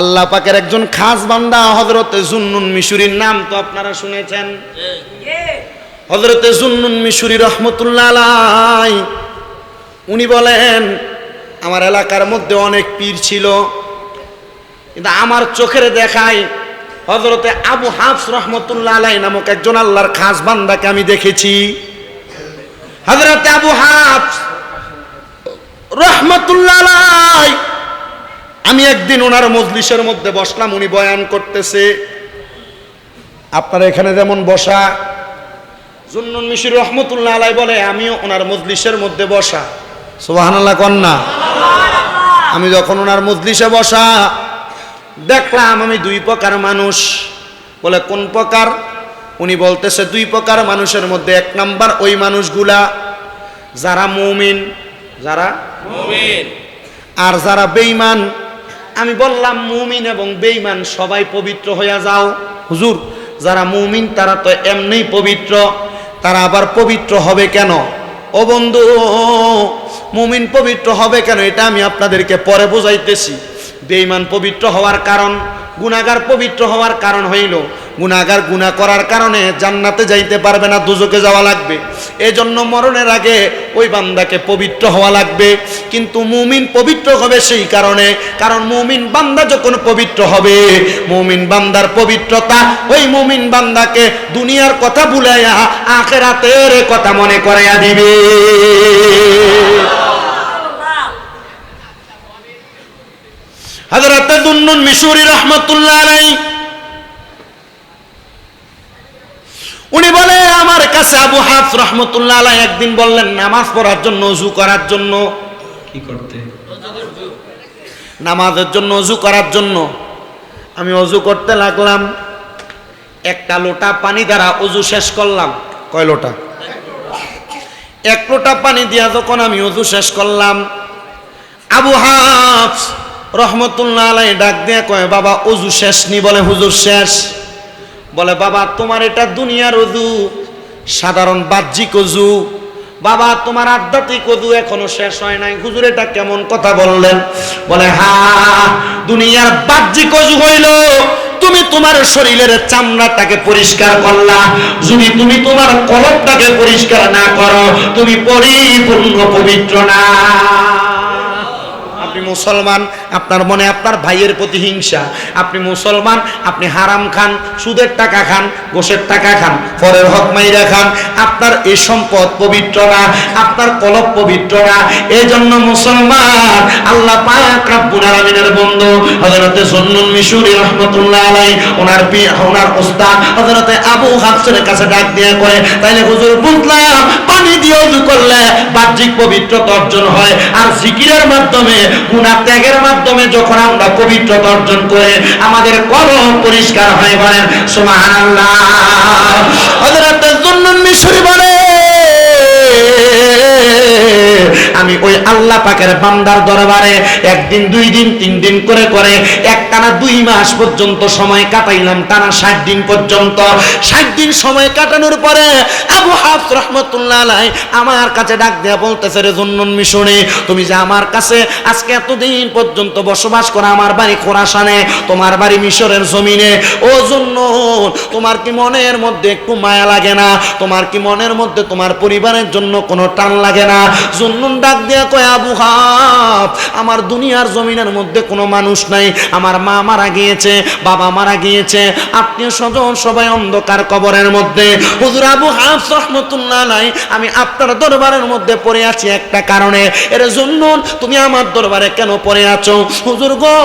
আল্লাহ পাকের একজন খাস বান্দা হজরতে জুন্নুন মিশুরির নাম তো আপনারা শুনেছেন। হজরতে জুন্নুন মিশুরি রহমতুল্লাহ উনি বলেন, আমার এলাকার মধ্যে অনেক পীর ছিল, কিন্তু আমার চোখের দেখায় হজরতে আবু হাফস রহমতুল্লাহ আলাই নামক একজন আল্লাহর খাস বান্দাকে আমি দেখেছি। হজরতে আবু হাফস রহমতুল্লাহ আমি একদিন ওনার মজলিসের মধ্যে বসলাম, উনি বয়ান করতেছে, আপনারা এখানে যেমন বসা, জুন্নুন মিশির রহমতুল্লাহ আলাই বলে, আমিও ওনার মজলিসের মধ্যে বসা। সুবহানাল্লাহ কন্যা আমি যখন ওনার মজলিসে বসা, দেখলাম আমি দুই প্রকার মানুষ। বলে, কোন প্রকার? উনি বলতেছে, দুই প্রকার মানুষের মধ্যে। এক নাম্বার ওই মানুষগুলা যারা মুমিন, যারা আর যারা বেঈমান আমি বললাম, মুমিন এবং বেইমান সবাই পবিত্র হইয়া যাও। হুজুর, যারা মুমিন, তারা তো এমনি পবিত্র। তারা আবার পবিত্র হবে কেন? ও বন্ধু মুমিন পবিত্র হবে কেন? এটা আমি আপনাদেরকে পরে বুঝাইতেছি। বেইমান পবিত্র হওয়ার কারণ গুণাগার পবিত্র হওয়ার কারণ হইল গুনাগার গুনাহ করার কারণে জান্নাতে যাইতে পারবে না, দুজকে যাওয়া লাগবে। এজন্য মরণের আগে ওই বান্দাকে পবিত্র হওয়া লাগবে। কিন্তু মুমিন পবিত্র হবে সেই কারণে, কারণ মুমিন বান্দা যখন পবিত্র হবে, মুমিন বান্দার পবিত্রতা ওই মুমিন বান্দাকে দুনিয়ার কথা ভুলাইয়া আখেরাতের কথা মনে করাইয়া দিবে। হযরতে দুন্নুন মিশুরি রহমাতুল্লাহ আলাইহি উনি বলে আমার কাছে আবু হাফ রহমতুল্লাহ আলাই একদিন বললেন নামাজ পড়ার জন্য অজু করার জন্য। কি করতে? নামাজের জন্য অজু করার জন্য। আমি অজু করতে লাগলাম। একটা লোটা পানি দ্বারা অজু শেষ করলাম। কয় লোটা? এক লোটা পানি দিয়া যখন আমি অজু শেষ করলাম আবু হাফ রহমতুল্লাহ আলাই ডাক দিয়ে কয় বাবা অজু শেষ নি বলে হুজুর শেষ। বলে, বাবা, তোমার এটা দুনিয়ার অজু, সাধারণ বাহ্যিক অজু। বাবা, তোমার আধ্যাত্মিক অজু এখনও শেষ হয় নাই। হুজুর, এটা কেমন কথা বললেন? বলে, হা, দুনিয়ার বাহ্যিক অজু হইল, তুমি তোমার শরীরের চামড়াটাকে পরিষ্কার করলা। যদি তুমি তোমার কলবটাকে পরিষ্কার না করো, তুমি পরিপূর্ণ পবিত্র না। আপনি মুসলমান, আপনার মনে আপনার ভাইয়ের প্রতি হিংসা। আপনি মুসলমান, আপনি হারাম খান, সুদের টাকা খান গোসের টাকা খান পরের হক মাইরা খান, আপনার এই সম্পদ পবিত্র না, আপনার কলব পবিত্র না। এই জন্য মুসলমান, আল্লাহ পাক রাব্বুল আলামিনের বন্ধু, হযরতে সুন্নুন মিশুরি রাহমাতুল্লাহ আলাইহি, ওনার পি ওনার উস্তাদ হযরতে আবু হাফসের কাছে ডাক দিয়ে করে, তাইলে হুজুর বুঝলাম পানি দিয়ে ওযু করলে বাহ্যিক পবিত্রতা অর্জন হয়। আর জিকিরের মাধ্যমে গুণা ত্যাগের মাধ্যমে যখন আমরা পবিত্রতা অর্জন করে, আমাদের কলম পরিষ্কার হয় বলেন, সুবহানাল্লাহ। হযরত জুন্নুন মিশরি বলে আমি ওই আল্লাহ পাকের বান্দার দরবারে একদিন, দুই দিন, তিন দিন করে করে একটানা দুই মাস পর্যন্ত সময় কাটাইলাম, টানা ষাট দিন পর্যন্ত। ষাট দিন সময় কাটানোর পরে আবু হাফস রহমতুল্লাহ আলাই আমার কাছে ডাক দেয়া বলতেছে, রে জন্নুন মিশনে, তুমি যে আমার কাছে আজকে এতদিন পর্যন্ত বসবাস করা, আমার বাড়ি খোরাসানে, তোমার বাড়ি মিশরের জমিনে। ও জন্য তোমার কি মনের মধ্যে একটু মায়া লাগে না? তোমার কি মনের মধ্যে তোমার পরিবারের জন্য কোনো টান লাগে না। জন্নুন ডাক দিয়া কয়, আবু হাফ আমার দুনিয়ার জমিনের মধ্যে কোনো মানুষ নাই। আমার মা মারা গিয়েছে, বাবা মারা গিয়েছে, আত্মীয় স্বজন সবাই অন্ধকার কবরের মধ্যে। হুজুর আবু হাফ রহমতুল্লাহ নাই আমি আপনার দরবারের মধ্যে পড়ে আছি একটা কারণে। এর জন্য তুমি আমার দরবারে কেন পড়ে আছো? হুজুর গো,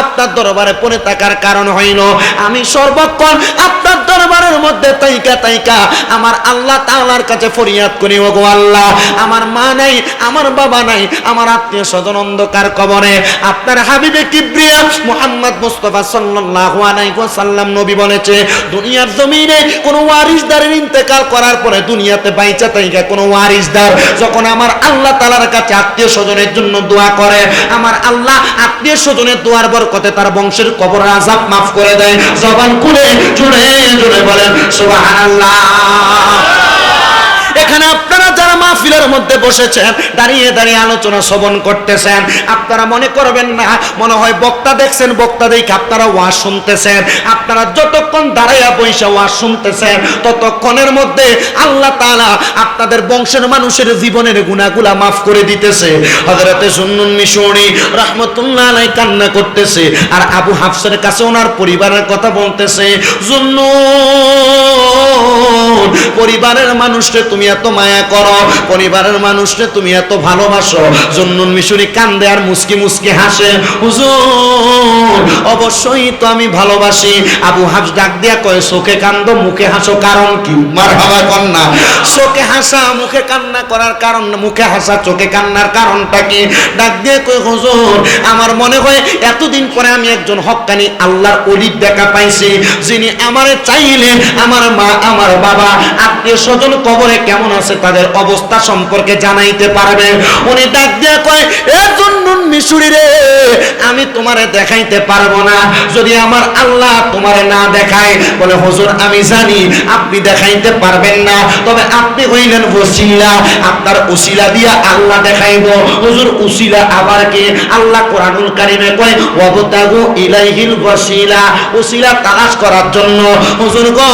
আপনার দরবারে পড়ে থাকার কারণ হইল, আমি সর্বক্ষণ আপনার দরবারের মধ্যে তাইকা তাইকা আমার আল্লাহ তাআলার কাছে ফরিয়াদ করি ও গো আল্লাহ। আমার মা নাই, আমার বাবা নাই, আমার আত্মীয় স্বজন অন্ধকার কবরে। আপনার হাবিবে কিবরিয়া মুহাম্মদ মুস্তাফা সাল্লাল্লাহু আলাইহি ওয়াসাল্লাম নবী বলেছে, দুনিয়ার জমিনে কোন ওয়ারিসদারের ইন্তেকাল করার পরে দুনিয়াতে বাইচা তাইকা কোন ওয়ারিসদার যখন আমার আল্লাহ তাআলার কাছে আত্মীয় স্বজনের জন্য দোয়া করে, আমার আল্লাহ আত্মীয় স্বজনের দোয়ার বরকতে তার বংশের কবর আযাব মাফ করে দেয়। জবান খুলে জুড়ে জুড়ে বলেন, সুবহানাল্লাহ। এখানে আপনারা মাহফিলের মধ্যে বসেছেন, দাঁড়িয়ে দাঁড়িয়ে আলোচনা শ্রবণ করতেছেন। আপনারা মনে করবেন না, মনে হয় বক্তা দেখছেন, বক্তা দেখে আপনারা ওয়াজ শুনতেছেন। আপনারা যতক্ষণ দাঁড়াইয়া বৈশা ওয়াজ শুনতেছেন, ততক্ষণের মধ্যে আল্লাহ তাআলা আপনাদের বংশের মানুষের জীবনের গুণাগুলা মাফ করে দিতেছে। হযরতে সুন্নুন মিশরি রাহমাতুল্লাহ আলাই কান্না করতেছে, আর আবু হাফসের কাছে ওনার পরিবারের কথা বলতেছে, জুন্নুন, পরিবারের মানুষকে তুমি এত মায়া করো পরিবারের মানুষকে তুমি এত ভালোবাসো। জুন্নুন মিশরি কান্দে আর মুসকি মুসকি হাসে। হুজুর, অবশ্যই তো আমি ভালোবাসি। আবু হাফস ডাক দিয়া কয় চোখে কান্দ, মুখে হাসো, কারণ কি? মার হাওয়া কন্যা। চোখে হাসা, মুখে কান্না করার কারণ, মুখে হাসা, চোখে কান্নার কারণটা কি? ডাক দিয়ে কই হুজুর, আমার মনে হয় এতদিন পরে আমি একজন হক্কানি আল্লাহর অলির দেখা পাইছি, যিনি আমারে চাইলেন আমার মা, আমার বাবা, আত্মীয় স্বজন কবরে কেমন আছে, তাদের অবস্থা সম্পর্কে জানাইতে পারবে। উনি ডাক দিয়ে কয় এ জন্নুন মিশুরি রে? আমি তোমারে দেখাইতে পারব না। যদি আমার আল্লাহ তোমারে না দেখায়, বলে, হুজুর, আমি জানি আপনি দেখাইতে পারবেন না। তবে আপনি হইলেন ওসিলা। আপনার ওসিলা দিয়া আল্লাহ দেখাইব। হুজুর, ওসিলা আবার কি? আল্লাহ কোরআনুল কারিমে কয়, ওয়াবতাগু ইলাইহিল ওয়াসিলা। ওসিলা তালাশ করার জন্য, হুজুর গো,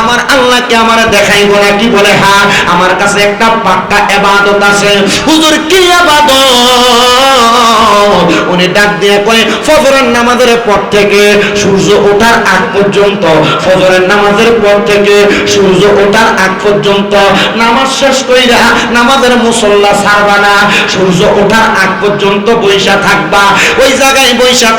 আমার আল্লাহকে আমার দেখাইব না? কি বলে? হ্যাঁ আমার কাছে একটা পাক্কা ইবাদত আছে। হুজুর, কি ইবাদত উনি ডাক দিয়ে ফজরের নামাজের পর থেকে সূর্য ওঠার আগ পর্যন্ত, ফজরের নামাজের পর থেকে সূর্য ওঠার আগ পর্যন্ত নামাজ শেষ কইরা নামাজের মুসল্লা ছাড়বা না। সূর্য ওঠার আগ পর্যন্ত বৈশা থাকবা। ওই জায়গায় বৈশা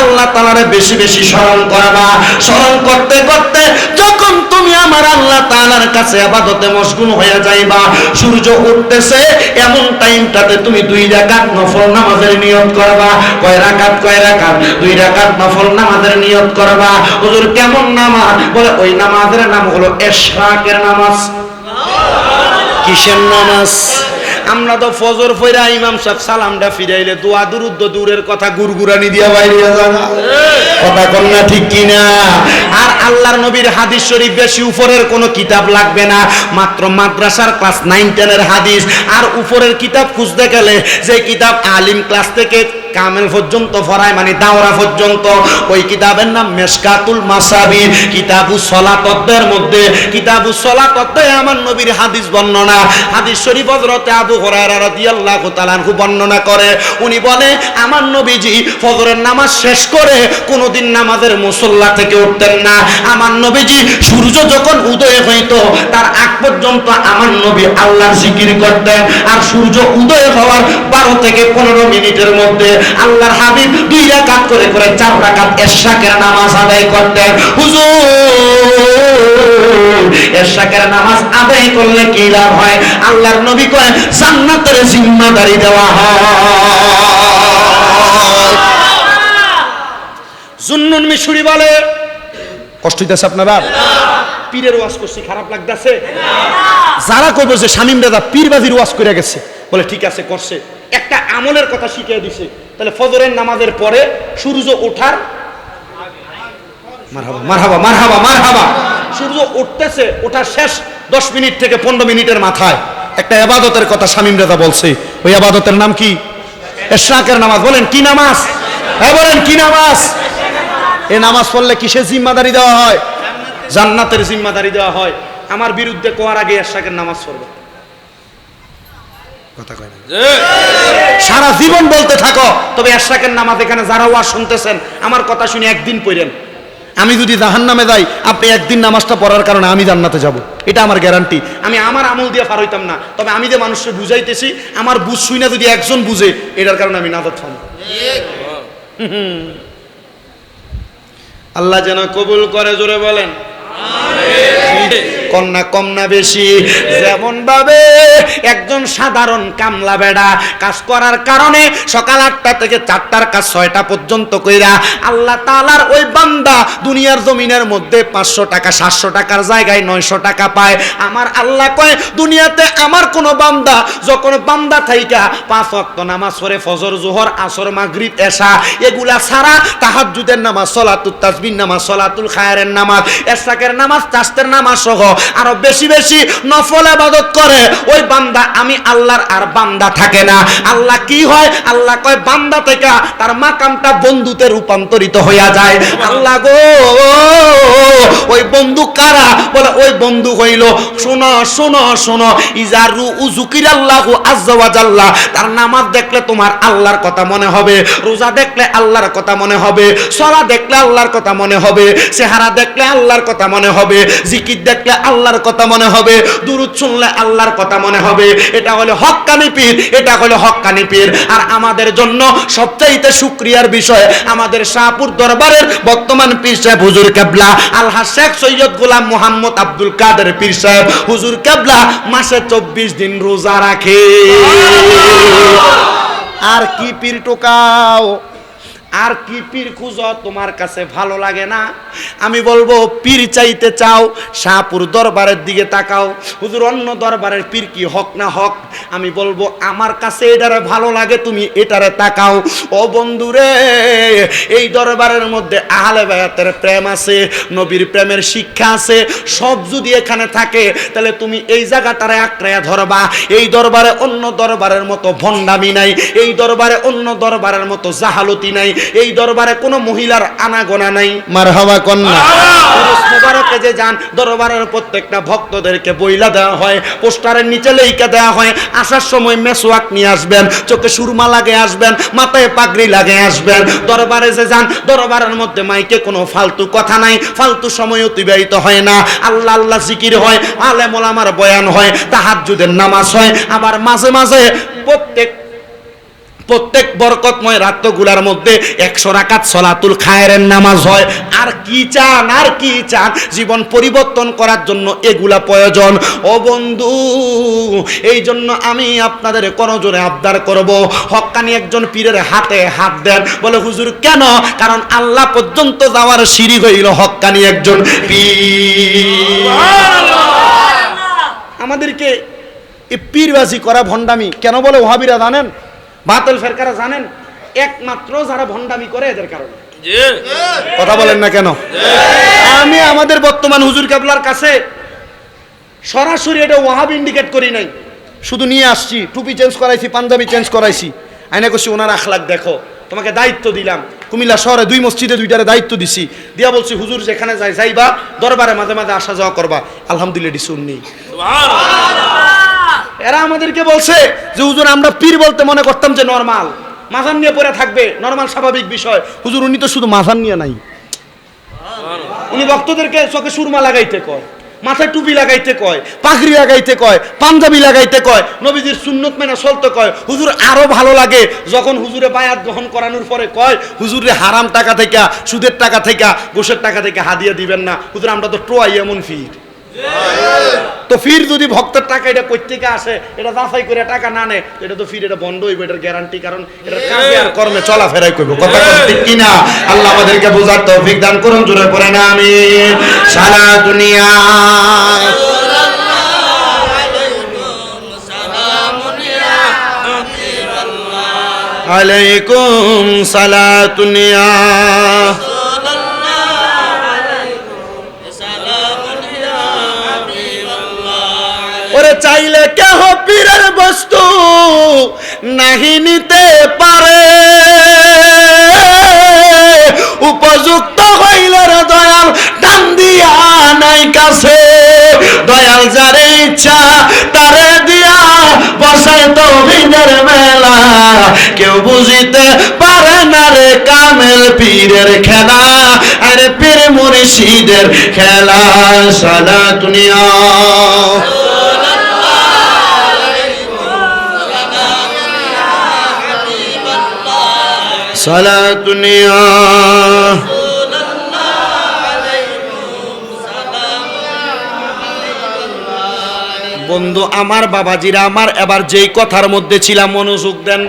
আল্লাহ তাআলারে বেশি বেশি স্মরণ করবা। স্মরণ করতে করতে যখন তুমি আমার আল্লাহ তাআলার কাছে আবাদতে মশগুল হয়ে যাইবা, সূর্য উঠতেছে, এমন টাইমটাতে তুমি দুই রাকাত নামাজের নিয়ত করবা। কয় রাকাত কয় রাকাত? দুই রাকাত নফল নামাজের নিয়ত করবা। হুজুর, কেমন নামাজ? বলে, ওই নামাজের নাম হলো এশরাকের নামাজ। কিসের নামাজ? আমরা তো ফজর ফইরা ইমাম সাহেব সালামটা ফিরাইলে, দোয়া দুরুদ্দ দূরের কথা গুরগুরানি দিয়া বাইরে জানা কথা কন না ঠিক কিনা? আর আল্লাহর নবীর হাদিস শরীফ বেশি উপরের কোনো কিতাব লাগবে না, মাত্র মাদ্রাসার ক্লাস নাইন, টেনের হাদিস। আর উপরের কিতাব খুঁজতে গেলে যে কিতাব আলিম ক্লাস থেকে কামেল পর্যন্ত ফরায় মানে দাওরা পর্যন্ত, ওই কিতাবের নাম মেশকাতুল মাসাবির। কিতাবু সলাতত্ত্বের মধ্যে, কিতাবু সলাতত্ত্বে আমার নবীর হাদিস বর্ণনা। হাদিস শরীফ হযরতে আবু হুরায়রা রাদিয়াল্লাহু তাআলা বর্ণনা করে। উনি বলে, আমার নবীজি ফজরের নামাজ শেষ করে কোনোদিন নামাজের মুসল্লা থেকে উঠতেন না। আমার নবীজি সূর্য যখন উদয় হইতো, তার আগ পর্যন্ত আমার নবী আল্লাহর জিকির করতেন। আর সূর্য উদয় হওয়ার বারো থেকে পনেরো মিনিটের মধ্যে আল্লাহর হাবিব দুই রাকাত করে করে চার রাকাত এশাকের নামাজ আদায় করতেন। হুজুর এশাকের নামাজ আদায় করলে কি লাভ হয়? আল্লাহর নবী কয়, জান্নাতের জিম্মাদারি দেওয়া হয়। জুন্নুন মিশুরি বলে। কষ্ট হইতেছে আপনারা পীরের ওয়াজ করছি, খারাপ লাগতেছে? যারা কইব যে শামিম দাদা পীরবাজির ওয়াজ করে গেছে, বলে ঠিক আছে, করছে। একটা আমলের কথা শিখিয়ে দিছে। তাহলে ফজরের নামাজের পরে সূর্য ওঠার মারহাবা মারহাবা মারহাবা মারহাবা। সূর্য উঠতেছে ওঠা শেষ দশ মিনিট থেকে পনেরো মিনিটের মাথায়। একটা আবাদতের কথা শামিম দাদা বলছে। ওই আবাদতের নাম কি? এশরাকের নামাজ। বলেন, কি নামাজ? হ্যাঁ বলেন, কি নামাজ? এ নামাজ পড়লে কিসের জিম্মাদারি দেওয়া হয়? জান্নাতের জিম্মাদারি দেওয়া হয়। আমার বিরুদ্ধে কোয়ার আগে এরশাকের নামাজ পড়বে। কথা কয় সারা জীবন বলতে থাকো তবে এরশাকের নামাজ এখানে যারা ওয়াজ শুনতেছেন আমার কথা শুনে একদিন পড়েন। আমি যদি জাহান নামে যাই আপনি একদিন নামাজটা পড়ার কারণে আমি জান্নাতে যাব। এটা আমার গ্যারান্টি আমি আমার আমল দিয়ে পার হইতাম না। তবে আমি যে মানুষকে বুঝাইতেছি আমার বুঝ শুই না যদি একজন বুঝে এটার কারণে আমি নাজাত পাবো আল্লাহ যেন কবুল করে জোরে বলেন। কন্যা কম না বেশি। যেমন ভাবে একজন সাধারণ কামলা বেড়া কাজ করার কারণে সকাল আটটা থেকে চারটার কাজ ছয়টা পর্যন্ত কইরা আল্লাহ তালার ওই বান্দা দুনিয়ার জমিনের মধ্যে পাঁচশো টাকা, সাতশো টাকার জায়গায় নয়শো টাকা পায়। আমার আল্লাহ কয়, দুনিয়াতে আমার কোনো বান্দা যখন বান্দা থাইকা পাঁচ অক্ত নামাজ পড়ে, ফজর, জোহর, আসর, মাগরিব এসা এগুলা ছাড়া তাহাজ্জুদের নামাজ সলাতুল তাসবির নামাজ, সলাতুল খায়ারের নামাজ, এশাকের নামাজ তাস্তের নামাজ সহ আরও বেশি বেশি নফল আবাদত করে। ওই বান্দা, আমি আল্লাহর আর বান্দা থাকে না। আল্লাহ কি হয়? আল্লাহ কয়, বান্দা থেকে তার মাকামটা বন্ধুতে রূপান্তরিত হইয়া যায়। আল্লাহ গো, ওই বন্ধু কারা? বলে, ওই বন্ধু হইল, শোনো শোনো শোনো, ইজারু উজুকির আল্লাহু আজ্জা ওয়া জাল্লা। তার নামাজ দেখলে তোমার আল্লাহর কথা মনে হবে, রোজা দেখলে আল্লাহর কথা মনে হবে, সলা দেখলে আল্লাহর কথা মনে হবে, চেহারা দেখলে আল্লাহর কথা মনে হবে, জিকির দেখলে আল্লাহর কথা মনে হবে, দুরুদ শুনলে আল্লাহর কথা মনে হবে। এটা হলো হক্কানি পীর, এটা হলো হক্কানি পীর। আর আমাদের জন্য সবচাইতে শুক্রিয়ার বিষয়, আমাদের শাহপুর দরবারের বর্তমান পীর সাহেব হুজুর কেবলা আলহা শেখ সৈয়দ গোলাম মোহাম্মদ আব্দুল কাদের পীর সাহেব হুজুর কেবলা, মাসে চব্বিশ দিন রোজা রাখে। আর কি পীর টোকাও? আর কি পীর খুঁজো? তোমার কাছে ভালো লাগে না? আমি বলব, পীর চাইতে চাও, শাহপুর দরবারের দিকে তাকাও। হুজুর, অন্য দরবারের পীর কি হক না হক? আমি বলব, আমার কাছে এটারে ভালো লাগে, তুমি এটারে তাকাও। ও বন্ধুরে, এই দরবারের মধ্যে আহলে বায়াতের প্রেম আছে, নবীর প্রেমের শিক্ষা আছে। সব যদি এখানে থাকে, তাহলে তুমি এই জায়গাটারে আঁকড়াইয়া ধরবা। এই দরবারে অন্য দরবারের মতো ভণ্ডামি নাই, এই দরবারে অন্য দরবারের মতো জাহালতি নাই এই দরবারে কোনো মহিলার আনাগোনা নাই। মার হাওয়া কন্যা মুবারকে যে যান দরবারের প্রত্যেকটা ভক্তদেরকে বইলা দেওয়া হয় পোস্টারের নিচে লেখা দেওয়া হয়। আসার সময় মেসোয়াক নিয়ে আসবেন চোখে সুরমা লাগে আসবেন মাথায় পাগড়ি লাগে আসবেন। দরবারে যে যান দরবারের মধ্যে মাইকে কোনো ফালতু কথা নাই ফালতু সময় অতিবাহিত হয় না। আল্লাহ আল্লাহ জিকির হয় আলে মোলামার বয়ান হয় তাহাজ্জুদের নামাজ হয়। আবার মাঝে মাঝে প্রত্যেক প্রত্যেক বরকতময় রাত্রগুলার মধ্যে একশো রাকাত সলাতুল খায়ের নামাজ হয়। আর কি চান, আর কি চান? জীবন পরিবর্তন করার জন্য এগুলা প্রয়োজন। ও বন্ধু এই জন্য আমি আপনাদের করজোরে আবদার করব। হক্কানি একজন পীরের হাতে হাত দেন। বলে, হুজুর, কেন? কারণ আল্লাহ পর্যন্ত যাওয়ার সিঁড়ি হইল হক্কানি একজন পীর। আমাদেরকে এই পীরবাজি করা ভণ্ডামি কেন বলে ওহাবিরা জানেন? বাতল ফেরকারা জানেন একমাত্র যারা ভণ্ডামি করে এদের কারণে। কথা বলেন না কেন? আমি আমাদের বর্তমান হুজুর কেবলার কাছে সরাসরি এটা ওয়াহাব ইন্ডিকেট করি নাই। শুধু নিয়ে আসছি টুপি চেঞ্জ করাইছি পাঞ্জাবি চেঞ্জ করাইছি। আইনা করছি ওনার আখলাক দেখো তোমাকে দায়িত্ব দিলাম। কুমিল্লা শহরে দুই মসজিদে দুইটারে দায়িত্ব দিছি। দিয়া বলছি হুজুর যেখানে যাই যাইবা দরবারে মাঝে মাঝে আসা যাওয়া করবা। আলহামদুলিল্লাহ এটি শুননি এরা আমাদেরকে বলছে যে, হুজুর, আমরা পীর বলতে মনে করতাম যে নর্মাল মাথান নিয়ে পড়ে থাকবে নর্মাল স্বাভাবিক বিষয়। হুজুর, উনি তো শুধু মাথান নিয়ে নাই। উনি ভক্তদেরকে চোখে সুরমা লাগাইতে কয়, মাথায় টুপি লাগাইতে কয়, পাগড়ি লাগাইতে কয়, পাঞ্জাবি লাগাইতে কয়, নবীজির সুন্নত মেনে চলতে কয়। হুজুর, আরও ভালো লাগে যখন হুজুরে বায়াত গ্রহণ করানোর পরে কয়, হুজুরে হারাম টাকা থেকে, সুদের টাকা থেকে গোসের টাকা থেকে হাদিয়া দিবেন না। হুজুর, আমরা তো টোয়াই এমন ফির তো ফির যদি ভক্তের টাকা এটা কই থেকে আসে এটা যাচাই করে টাকা না নেয় এটা তো ফির এটা বন্ধ হইবে এটার গ্যারান্টি কারণ এটা কাজে আর কর্মে চলাফেরাই করব। কথা ঠিক কিনা? আল্লাহ আমাদেরকে বোঝার তৌফিক দান করুন জোরে করে না আমি সারা দুনিয়া। আলাইকুম সালাতুনিয়া ওরে চাইলে কেহ পীরের বস্তু নাহি নিতে পারে। উপযুক্ত হইল দয়াল টান দিয়া নাই কাছে। দয়াল যারে ইচ্ছা, তারে দিয়া বসায় তো ভিনের মেলা। কেউ বুঝিতে পারে না রে কামেল পীরের খেলা। আরে পীর মুর্শিদের খেলা সালা দুনিয়া। সালাতুনিয়া বন্ধু আমার বাবাজিরা আমার এবার যেই কথার মধ্যে ছিলাম মনোযোগ দেন।